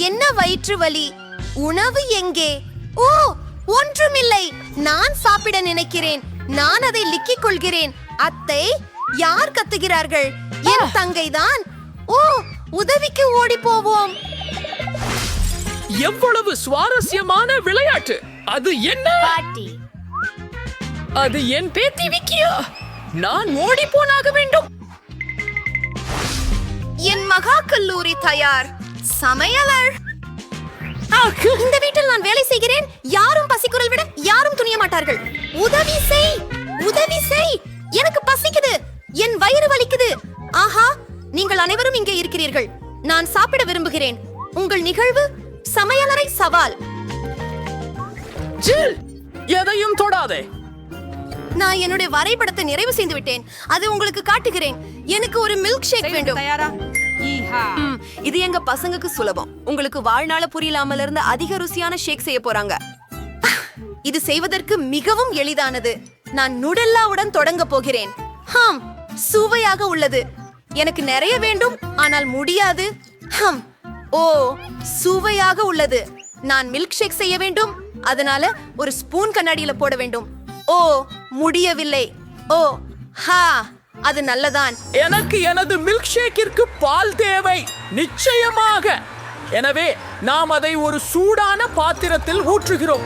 என்ன வயிற்று வலி? உணவு எங்கே? ஓ ஒன்றுமில்லை. நான் சாப்பிட நினைக்கிறேன். நான் அதை லிக்கிக் கொள்கிறேன். அத்தை யார் கத்துகிறார்கள்? என் தங்கைதான். ஓ உதவிக்கு ஓடி போவோம் எவ்வளவு சுவாரஸ்யமான விளையாட்டு. அது என்ன? பாட்டி. அது என் பேத்தி விக்கியா? நான் ஓடி போனாக வேண்டும். என் மகா கல்லூரி தயார். சமையலர். இந்த வீட்டில் நான் வேலை செய்கிறேன். யாரும் பசிக்குரல் விட யாரும் துணிய மாட்டார்கள். உதவி செய் உதவி செய். எனக்கு பசிக்குது. என் வயிறு வலிக்குது. ஆஹா நீங்கள் அனைவரும் இங்கே இருக்கிறீர்கள். நான் சாப்பிட விரும்புகிறேன். உங்கள் நிகழ்வு சமையலறை சவால். ஜில் எதையும் தொடாதே. நான் என்னுடைய வரைபடத்தை நிறைவு செய்து விட்டேன் அது உங்களுக்கு காட்டுகிறேன். எனக்கு ஒரு மில்க் ஷேக் வேண்டும். தயாரா? ஈஹா. இது எங்க பசங்களுக்கு சுலபம். உங்களுக்கு வாழ்நாள புரியலாமல இருந்து அதிக ருசியான ஷேக் செய்ய போறாங்க. இது செய்வதற்கு மிகவும் எளிதானது. நான் நுடல்லாவுடன் தொடங்க போகிறேன். ஹம் சுவையாக உள்ளது. எனக்கு நிறைய வேண்டும் ஆனால் முடியாது. ஹம் ஓ சுவையாக உள்ளது. நான் மில்க் ஷேக் செய்ய வேண்டும் அதனால ஒரு ஸ்பூன் கண்ணாடியில போட வேண்டும். ஓ முடியவில்லை. ஓ ஹா அது நல்லதான். எனக்கு எனது மில்க் ஷேக்கிற்கு பால் தேவை. நிச்சயமாக. எனவே நாம் அதை ஒரு சூடான பாத்திரத்தில் ஊற்றுகிறோம்.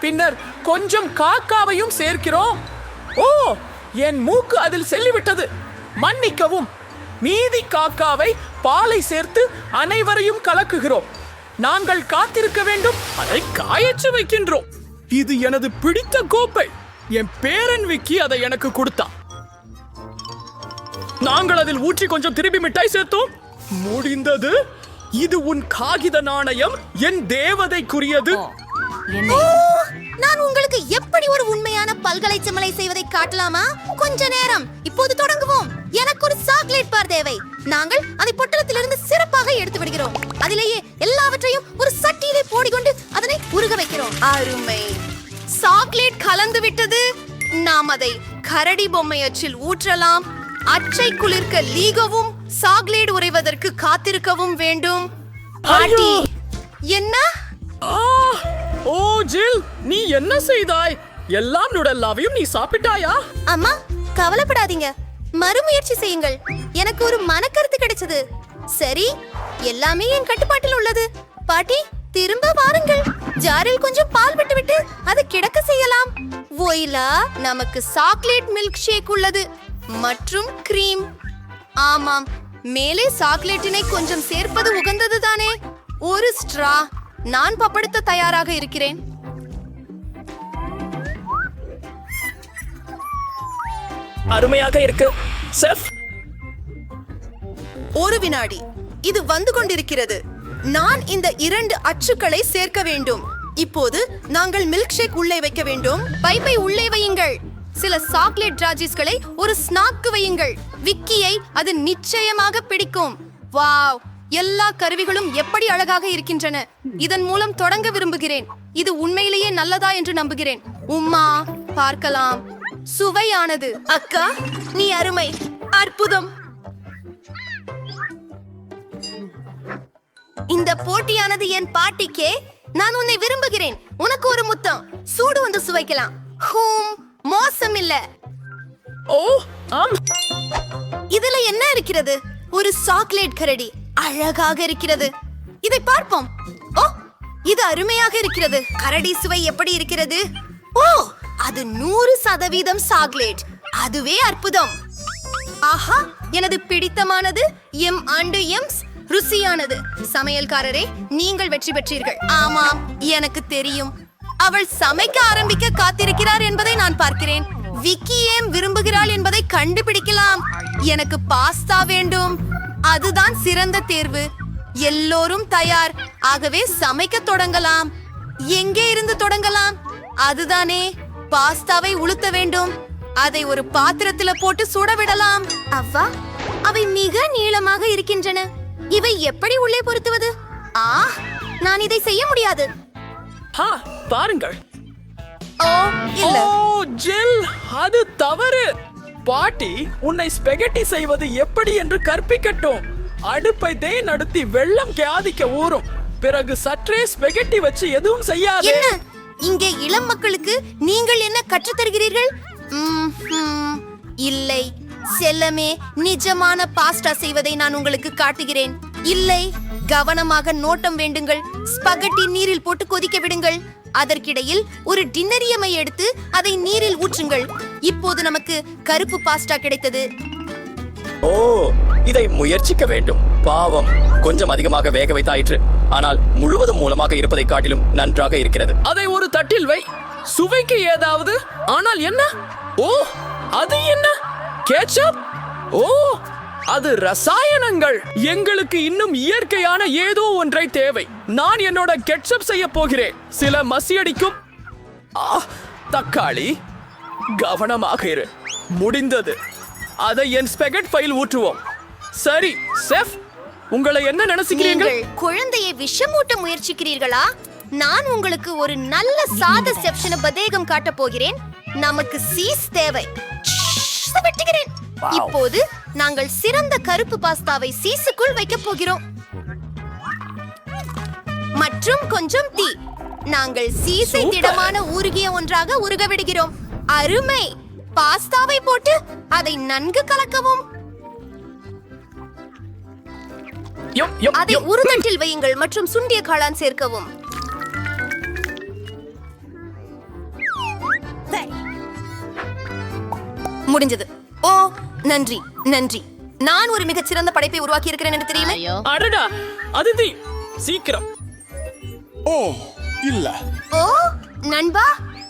பின்னர் கொஞ்சம் காக்காவையும் சேர்க்கிறோம். ஓ என் மூக்கு அதில் செல்லிவிட்டது. மன்னிக்கவும். மீதி காக்காவை பாலை சேர்த்து அனைவரையும் கலக்குகிறோம். நாங்கள் காத்திருக்க வேண்டும். அதை காயச்சு வைக்கின்றோம். இது எனது பிடித்த கோப்பை. என் பேரன் விக்கி அதை எனக்கு கொடுத்தான். நாங்கள் அதில் ஊற்றி கொஞ்சம் திருப்பி மிட்டாய் சேர்த்தோம். முடிந்தது. இது உன் காகித நாணயம் என் தேவதைக்குரியது. நான் உங்களுக்கு எப்படி ஒரு உண்மையான பல்கலை செம்மலை செய்வதை காட்டலாமா? கொஞ்ச நேரம். இப்போது தொடங்குவோம். எனக்கு ஒரு சாக்லேட் பார் தேவை. நாங்கள் அதை பொட்டலத்திலிருந்து சிறப்பாக எடுத்து விடுகிறோம். அதிலேயே எல்லாவற்றையும் ஒரு சட்டியிலே போடிக்கொண்டு அதனை உருக வைக்கிறோம். அருமை. சாக்லேட் கலந்து விட்டது. நாம் அதை கரடி பொம்மை அச்சில் ஊற்றலாம். அச்சை குளிர்க்க லீகவும் சாக்லேட் உறைவதற்கு காத்திருக்கவும் வேண்டும். பாட்டி என்ன! ஓ ஜில் நீ என்ன செய்தாய்? எல்லாம் நுடல்லாவையும் நீ சாப்பிட்டாயா? அம்மா கவலைப்படாதீங்க. மறுமுயற்சி செய்யுங்கள். எனக்கு ஒரு மனக்கருத்து கிடைச்சது. சரி எல்லாமே என் கட்டுப்பாட்டில் உள்ளது. பாட்டி திரும்ப வாருங்கள். ஜாரில் கொஞ்சம் பால் விட்டுவிட்டு அதை கிடக்க செய்யலாம். ஒயிலா நமக்கு சாக்லேட் மில்க் ஷேக் உள்ளது. மற்றும் கிரீம் ஆமாம் மேலே சாக்லேட்டினை கொஞ்சம் சேர்ப்பது உகந்தது தானே ஒரு ஸ்ட்ரா நான் பப்படுத்த தயாராக இருக்கிறேன். அருமையாக இருக்கு. செஃப் ஒரு வினாடி. இது வந்து கொண்டிருக்கிறது. நான் இந்த இரண்டு அச்சுக்களை சேர்க்க வேண்டும். இப்போது நாங்கள் மில்க் ஷேக் உள்ளே வைக்க வேண்டும். பைப்பை உள்ளே வையுங்கள். சில சாக்லேட் ராஜிஸ்களை ஒரு ஸ்நாக்கு வையுங்கள். விக்கியை அது நிச்சயமாக பிடிக்கும். வாவ்! எல்லா கருவிகளும் எப்படி அழகாக இருக்கின்றன. இதன் மூலம் தொடங்க விரும்புகிறேன். இது உண்மையிலேயே நல்லதா என்று நம்புகிறேன். உம்மா பார்க்கலாம். சுவையானது. அக்கா நீ அருமை. அற்புதம். இந்த போட்டியானது என் பாட்டிக்கே. நான் உன்னை விரும்புகிறேன். உனக்கு ஒரு முத்தம். சூடு வந்து சுவைக்கலாம். ஹூம்! மோசம் இல்ல ஓ ஆம். இதுல என்ன இருக்கிறது? ஒரு சாக்லேட் கரடி அழகாக இருக்கிறது. இதை பார்ப்போம். ஓ இது அருமையாக இருக்கிறது. கரடி சுவை எப்படி இருக்கிறது? ஓ அது நூறு சதவீதம் சாக்லேட். அதுவே அற்புதம். ஆஹா எனது பிடித்தமானது எம் அண்டு எம்ஸ் ருசியானது. சமையல்காரரே நீங்கள் வெற்றி பெற்றீர்கள். ஆமாம் எனக்கு தெரியும். அவள் சமைக்க ஆரம்பிக்க காத்திருக்கிறார் என்பதை நான் பார்க்கிறேன். விக்கி ஏன் விரும்புகிறாள் என்பதை கண்டுபிடிக்கலாம். எனக்கு பாஸ்தா வேண்டும். அதுதான் சிறந்த தேர்வு. எல்லோரும் தயார். ஆகவே சமைக்க தொடங்கலாம். எங்கே இருந்து தொடங்கலாம்? அதுதானே. பாஸ்தாவை உளுத்த வேண்டும். அதை ஒரு பாத்திரத்துல போட்டு சுட விடலாம். அவ்வா அவை மிக நீளமாக இருக்கின்றன. இவை எப்படி உள்ளே பொருத்துவது? ஆ நான் இதை செய்ய முடியாது. ஹா பாருங்கள். ஜில் அது தவறு. பாட்டி உன்னை ஸ்பெகட்டி செய்வது எப்படி என்று கற்பிக்கட்டும். அடுப்பை தேய் நடத்தி வெள்ளம் கியாதிக்க ஊறும். பிறகு சற்றே ஸ்பெகட்டி வச்சு எதுவும் செய்யாது. இங்கே இளம் மக்களுக்கு நீங்கள் என்ன கற்றுத் தருகிறீர்கள்? இல்லை. செல்லமே நிஜமான பாஸ்டா செய்வதை நான் உங்களுக்கு காட்டுகிறேன். இல்லை. கவனமாக நோட்டம் வேண்டுங்கள். ஸ்பகட்டி நீரில் போட்டு கொதிக்க விடுங்கள். அதற்கிடையில் ஒரு டின்னரியமை எடுத்து அதை நீரில் ஊற்றுங்கள். இப்போது நமக்கு கருப்பு பாஸ்டா கிடைத்தது. ஓ இதை முயற்சிக்க வேண்டும். பாவம் கொஞ்சம் அதிகமாக வேக வைத்தாயிற்று. ஆனால் முழுவதும் மூலமாக இருப்பதை காட்டிலும் நன்றாக இருக்கிறது. அதை ஒரு தட்டில் வை. சுவைக்கு ஏதாவது. ஆனால் என்ன? ஓ அது என்ன? கேச்சப்? ஓ அது ரசாயனங்கள். எங்களுக்கு இன்னும் இயற்கையான ஏதோ ஒன்றை தேவை. நான் என்னோட கெட்சப் செய்ய போகிறேன். சில மசியடிக்கும். தக்காளி. கவனமாக இரு. முடிந்தது. அதை என் ஸ்பெகட் ஃபைல் ஊற்றுவோம். சரி செஃப். உங்களை என்ன நினைச்சுக்கிறீர்கள்? குழந்தையை விஷமூட்ட முயற்சிக்கிறீர்களா? நான் உங்களுக்கு ஒரு நல்ல சாத செப்ஷன பதேகம் காட்டப் போகிறேன். நமக்கு சீஸ் தேவை. இப்போது நாங்கள் சிறந்த கருப்பு பாஸ்தாவை சீஸுக்குள் வைக்கப் போகிறோம். மற்றும் கொஞ்சம் தீ. நாங்கள் சீஸை சூப்பர். திடமான ஊறுகிய ஒன்றாக உருக விடுகிறோம் அருமை. பாஸ்தாவை போட்டு அதை நன்கு கலக்கவும். யோ, யோ, அதை. உருதட்டில் வையுங்கள் மற்றும் சுண்டிய காளான் சேர்க்கவும். முடிஞ்சது. ஓ நன்றி. நன்றி. நான் ஒரு மிகச் சிறந்த படைப்பை உருவாக்கி இருக்கிறேன் என்று தெரியுமா? அடடா அதிதி சீக்கிரம். ஓ இல்ல. ஓ நண்பா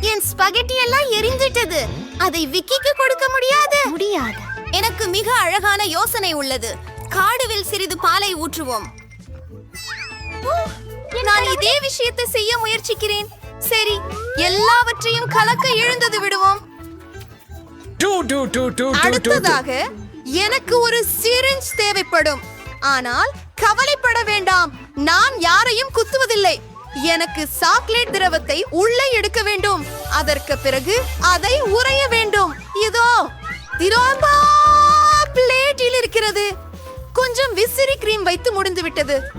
என் ஸ்பகெட்டி எல்லாம் எரிஞ்சிட்டது. அதை விக்கிக்கு கொடுக்க முடியாது. முடியாது. எனக்கு மிக அழகான யோசனை உள்ளது. காடுவில் சிறிது பாலை ஊற்றுவோம். ஓ, நான் இதே விஷயத்தை செய்ய முயற்சிக்கிறேன். சரி எல்லாவற்றையும் கலக்க எழுந்தது விடுவோம். டூ டூ டூ டூ டூ டூ அடுத்ததாக எனக்கு ஒரு சிரிஞ்ச் தேவைப்படும். ஆனால் கவலைப்பட வேண்டாம். நான் யாரையும் குத்துவதில்லை. எனக்கு சாக்லேட் திரவத்தை உள்ளே எடுக்க வேண்டும். அதற்கு பிறகு அதை உறைய வேண்டும். இதோ திரோபா பிளேட்டில் இருக்கிறது. கொஞ்சம் விசிறி கிரீம் வைத்து முடிந்து விட்டது.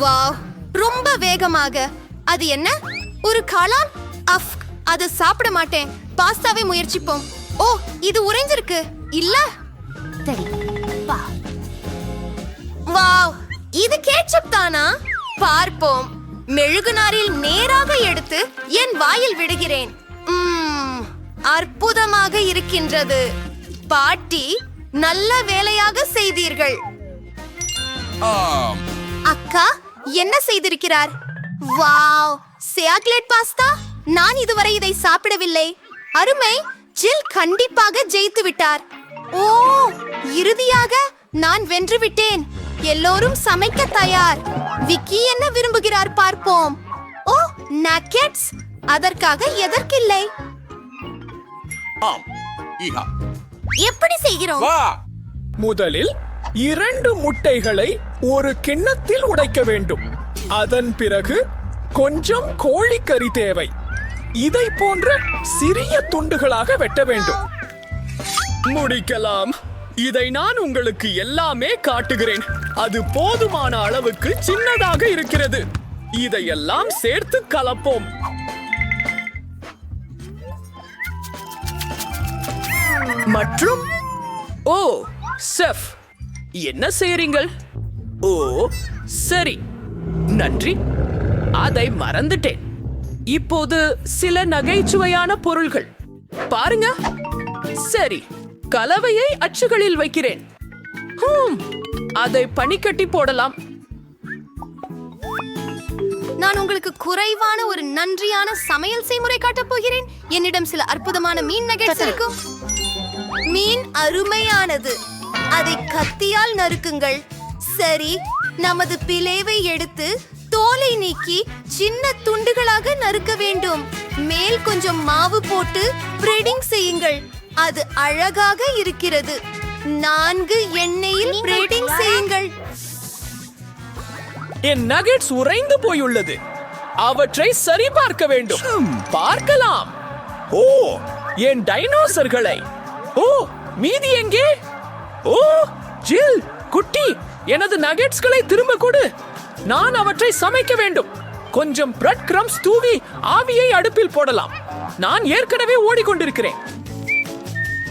வாவ் ரொம்ப வேகமாக. அது என்ன? ஒரு காளான் அஃப் அது சாப்பிட மாட்டேன். பாஸ்தாவை முயற்சிப்போம். ஓ இது உறைஞ்சிருக்கு. இல்ல? சரி வாவ் இது கேட்சப் தானா? பார்ப்போம். மெழுகுநாரில் நேராக எடுத்து என் வாயில் விடுகிறேன். அற்புதமாக இருக்கின்றது. பாட்டி நல்ல வேலையாக செய்தீர்கள். அக்கா என்ன செய்திருக்கிறார்? Wow chocolate pasta? நான் இதுவரை இதை சாப்பிடவில்லை. அருமை ஜில் கண்டிப்பாக ஜெயித்து விட்டார். ஓ இறுதியாக நான் வென்று விட்டேன். எல்லோரும் சமைக்க தயார். விக்கி என்ன விரும்புகிறார் பார்ப்போம். ஓ நக்கெட்ஸ். அதற்காக எதற்கில்லை? எப்படி செய்கிறோம்? முதலில் இரண்டு முட்டைகளை ஒரு கிண்ணத்தில் உடைக்க வேண்டும். அதன் பிறகு கொஞ்சம் கோழிக்கறி தேவை. இதை போன்ற சிறிய துண்டுகளாக வெட்ட வேண்டும். முடிக்கலாம். இதை நான் உங்களுக்கு எல்லாமே காட்டுகிறேன். அது போதுமான அளவுக்கு சின்னதாக இருக்கிறது. இதையெல்லாம் சேர்த்து கலப்போம். மற்றும் ஓ செஃப். என்ன செய்றீங்கள்? ஓ சரி. நன்றி. அதை மறந்துட்டேன். இப்போது சில நகைச்சுவையான பொருள்கள். பாருங்க. சரி கலவையை அச்சுகளில் வைக்கிறேன். ஹூம், அதை பனிக்கட்டி போடலாம். நான் உங்களுக்கு குறைவான ஒரு நன்றியான சமையல் செய்முறை காட்டப் போகிறேன். என்னிடம் சில அற்புதமான மீன் நகெட்ஸ் இருக்கும். மீன் அருமையானது. அதை கத்தியால் நறுக்குங்கள். சரி நமது பிளேவை எடுத்து தோலை நீக்கி சின்ன துண்டுகளாக நறுக்க வேண்டும். மேல் கொஞ்சம் மாவு போட்டு பிரெடிங் செய்யுங்கள். அது அழகாக இருக்கிறது. நான்கு எண்ணெயில் பிரெடிங் செய்யுங்கள். என் நகெட்ஸ் உறைந்து போயுள்ளது. அவற்றை சரிபார்க்க வேண்டும். பார்க்கலாம். ஓ. என் டைனோசர்களை. ஓ மீதி எங்கே? ஓ ஜில் குட்டி எனது நகெட்ஸ்களை திரும்ப கொடு. நான் அவற்றை சமைக்க வேண்டும். கொஞ்சம் பிரெட் கிரம்ஸ் தூவி ஆவியை அடுப்பில் போடலாம். நான் ஏற்கனவே ஓடிக்கொண்டிருக்கிறேன்.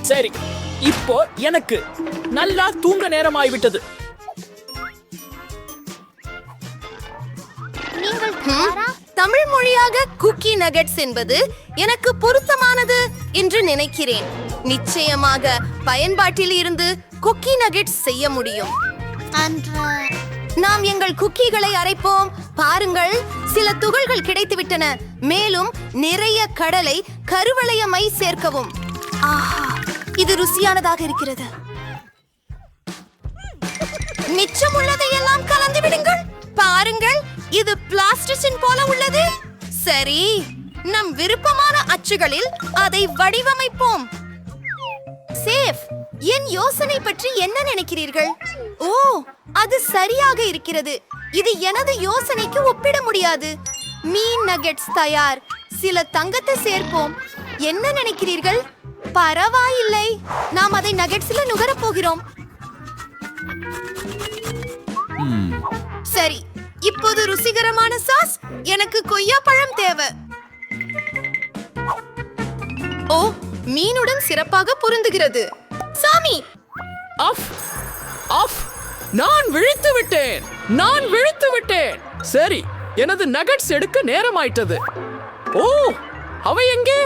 சரி இப்போ எனக்கு நல்லா தூங்க நேரமாய்விட்டது. தமிழ் மொழியாக குக்கி நகெட்ஸ் என்பது எனக்கு பொருத்தமானது என்று நினைக்கிறேன். நிச்சயமாக பயன்பாட்டில் இருந்து குக்கி நகெட்ஸ் செய்ய முடியும். நாம் எங்கள் குக்கீகளை அரைப்போம். பாருங்கள் சில துகள்கள் கிடைத்துவிட்டன. மேலும் நிறைய கடலை கருவளைய மை சேர்க்கவும். ஆஹா இது ருசியானதாக இருக்கிறது. மிச்சம் உள்ளதை எல்லாம் கலந்து விடுங்கள். பாருங்கள் இது பிளாஸ்டிசின் போல உள்ளது. சரி நம் விருப்பமான அச்சுகளில் அதை வடிவமைப்போம். சேஃப் என் யோசனை பற்றி என்ன நினைக்கிறீர்கள்? ஓ அது சரியாக இருக்கிறது. இது எனது யோசனைக்கு ஒப்பிட முடியாது. மீன் நகெட்ஸ் தயார். சில தங்கத்தை சேர்ப்போம். என்ன நினைக்கிறீர்கள்? பரவாயில்லை. நாம் அதை நகெட்ஸ்ல நுகரப் போகிறோம். சரி. இப்போது ருசிகரமான சாஸ் எனக்கு கொய்யா பழம் தேவை. ஓ மீனுடன் சிறப்பாக பொருந்துகிறது. சாமி! ஆஃப் ஆஃப் நான் விழித்து விட்டேன்! நான் விழித்து விட்டேன்! சரி எனது நகட்ஸ் எடுக்க நேரமாயிட்டது. ஓ அவை எங்கே?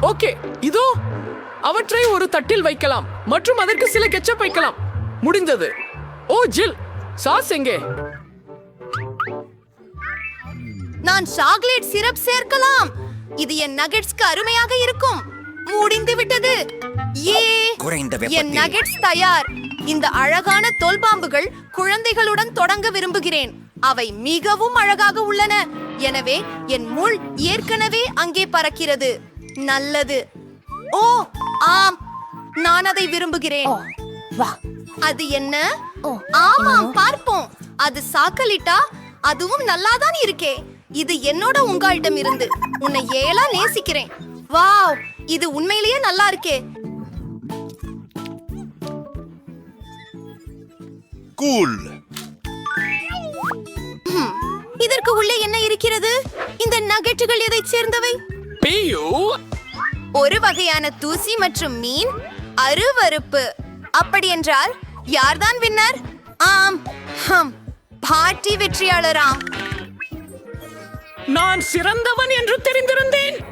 ஓகே இதோ. அவற்றை ஒரு தட்டில் வைக்கலாம் மற்றும் அதற்கு சில கெச்சப் வைக்கலாம். முடிந்தது. ஓ ஜில்! சாஸ் எங்கே? நான் சாக்லேட் சிரப் சேர்க்கலாம். இது என் நகெட்ஸ்க்கு அருமையாக இருக்கும். முடிந்து விட்டது. ஏ குறைந்த என். நகெட்ஸ் தயார். இந்த அழகான தொல்பாம்புகள் குழந்தைகளுடன் தொடங்க விரும்புகிறேன். அவை மிகவும் அழகாக உள்ளன. எனவே என் முள் ஏற்கனவே அங்கே பறக்கிறது. நல்லது. ஓ ஆம். நான் அதை விரும்புகிறேன். அது என்ன? ஆமாம் பார்ப்போம். அது சாக்கலிட்டா? அதுவும் நல்லாதான் இருக்கே. இது என்னோட உங்களிடம் இருந்து உன்னை ஏலா நேசிக்கிறேன். வாவ். இது உண்மையிலேயே நல்லா இருக்கே. கூல் இதற்கு உள்ளே என்ன இருக்கிறது? இந்த நகெட்டுகள் எதைச் சேர்ந்தவை? பியூ. ஒரு வகையான தூசி மற்றும் மீன் அருவருப்பு. அப்படி என்றால் யார்தான் வின்னர்? ஆம் ஹம் பார்ட்டி வெற்றியாளராம். நான் சிறந்தவன் என்று தெரிந்திருந்தேன்.